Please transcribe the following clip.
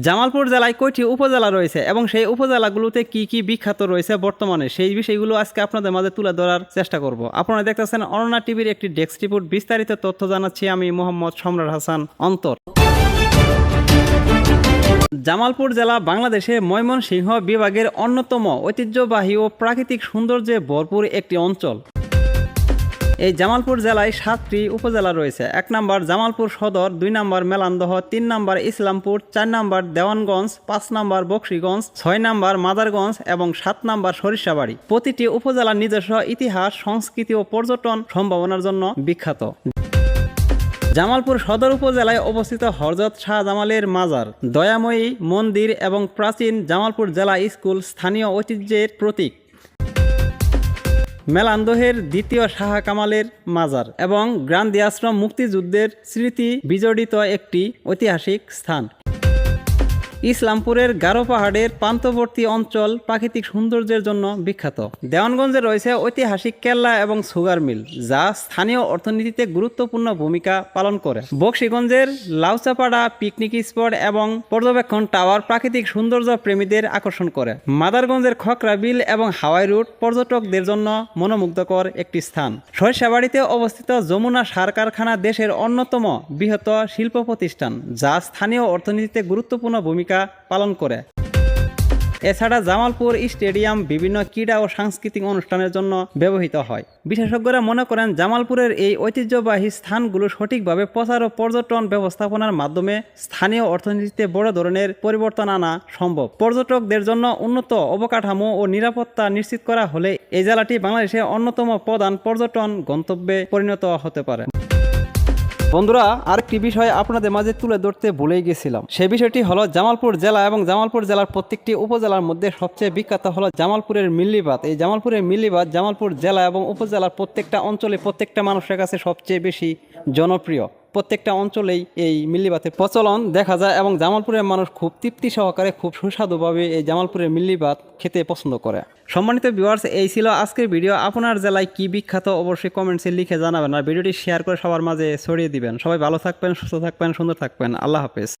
জামালপুর জেলায় কয়টি উপজেলা রয়েছে এবং সেই উপজেলাগুলোতে কি কি বিখ্যাত রয়েছে বর্তমানে? সেই বিষয়গুলো আজকে আপনাদের মাঝে তুলে ধরার চেষ্টা করব। আপনারা দেখতেছেন অননা টিভির একটি ডেস্ক রিপোর্ট। বিস্তারিত তথ্য জানাচ্ছি আমি মোহাম্মদ সম্রাট হাসান অন্তর। জামালপুর জেলা বাংলাদেশে ময়মনসিংহ বিভাগের অন্যতম ঐতিহ্যবাহী ও প্রাকৃতিক সৌন্দর্যে ভরপুর একটি অঞ্চল। এই জামালপুর জেলায় সাতটি উপজেলা রয়েছে। এক নম্বর জামালপুর সদর, দুই নম্বর মেলান্দহ, তিন নম্বর ইসলামপুর, চার নম্বর দেওয়ানগঞ্জ, পাঁচ নম্বর বক্সিগঞ্জ, ছয় নম্বর মাদারগঞ্জ এবং সাত নম্বর সরিষাবাড়ি। প্রতিটি উপজেলার নিজস্ব ইতিহাস, সংস্কৃতি ও পর্যটন সম্ভাবনার জন্য বিখ্যাত। জামালপুর সদর উপজেলায় অবস্থিত হরজত শাহ জামালের মাজার। দয়াময়ী মন্দির এবং প্রাচীন জামালপুর জেলা স্কুল স্থানীয় ঐতিহ্যের প্রতীক। মেলান্দহের দ্বিতীয় শাহা কামালের মাজার এবং গ্রান্দি আশ্রম মুক্তিযুদ্ধের স্মৃতি বিজড়িত একটি ঐতিহাসিক স্থান। ইসলামপুরের গারো পাহাড়ের প্রান্তবর্তী অঞ্চল প্রাকৃতিক সৌন্দর্যের জন্য বিখ্যাত। দেওয়ানগঞ্জে রয়েছে ঐতিহাসিক কেল্লা এবং সুগার মিল, যা স্থানীয় অর্থনীতিতে গুরুত্বপূর্ণ ভূমিকা পালন করে। বক্সিগঞ্জের লাউচাপাড়া পিকনিক স্পট এবং পর্যবেক্ষণ টাওয়ার প্রাকৃতিক সৌন্দর্য প্রেমীদের আকর্ষণ করে। মাদারগঞ্জের খকরা বিল এবং হাওয়াই রুট পর্যটকদের জন্য মনোমুগ্ধকর একটি স্থান। সরিষাবাড়িতে অবস্থিত যমুনা সার কারখানা দেশের অন্যতম বৃহৎ শিল্প প্রতিষ্ঠান, যা স্থানীয় অর্থনীতিতে গুরুত্বপূর্ণ ভূমিকা পালন করে। এছাড়া জামালপুর স্টেডিয়াম বিভিন্ন ক্রীড়া ও সাংস্কৃতিক অনুষ্ঠানের জন্য ব্যবহৃত হয়। বিশেষজ্ঞরা মনে করেন, জামালপুরের এই ঐতিহ্যবাহী স্থানগুলো সঠিকভাবে প্রচার ও পর্যটন ব্যবস্থাপনার মাধ্যমে স্থানীয় অর্থনীতিতে বড় ধরনের পরিবর্তন আনা সম্ভব। পর্যটকদের জন্য উন্নত অবকাঠামো ও নিরাপত্তা নিশ্চিত করা হলে এই জেলাটি বাংলাদেশের অন্যতম প্রধান পর্যটন গন্তব্যে পরিণত হতে পারে। বন্ধুরা, আরেকটি বিষয় আপনাদের মাঝে তুলে ধরতে ভুলেই গেছিলাম। সে বিষয়টি হলো জামালপুর জেলা এবং জামালপুর জেলার প্রত্যেকটি উপজেলার মধ্যে সবচেয়ে বিখ্যাত হলো জামালপুরের মিল্লিবাত এই জামালপুরের মিল্লিবাত জামালপুর জেলা এবং উপজেলার প্রত্যেকটা অঞ্চলে প্রত্যেকটা মানুষের কাছে সবচেয়ে বেশি জনপ্রিয়। প্রত্যেকটা অঞ্চলেই এই মিল্লিবাতের প্রচলন দেখা যায় এবং জামালপুরের মানুষ খুব তৃপ্তি সহকারে খুব সুস্বাদুভাবে এই জামালপুরের মিল্লিবাত খেতে পছন্দ করে। সম্মানিত ভিউয়ার্স এই ছিল আজকের ভিডিও আপনার জেলায় কি বিখ্যাত অবশ্যই কমেন্টসে লিখে জানাবেন আর ভিডিওটি শেয়ার করে সবার মাঝে ছড়িয়ে দিবেন। সবাই ভালো থাকবেন, সুস্থ থাকবেন, সুন্দর থাকবেন। আল্লাহ হাফেজ।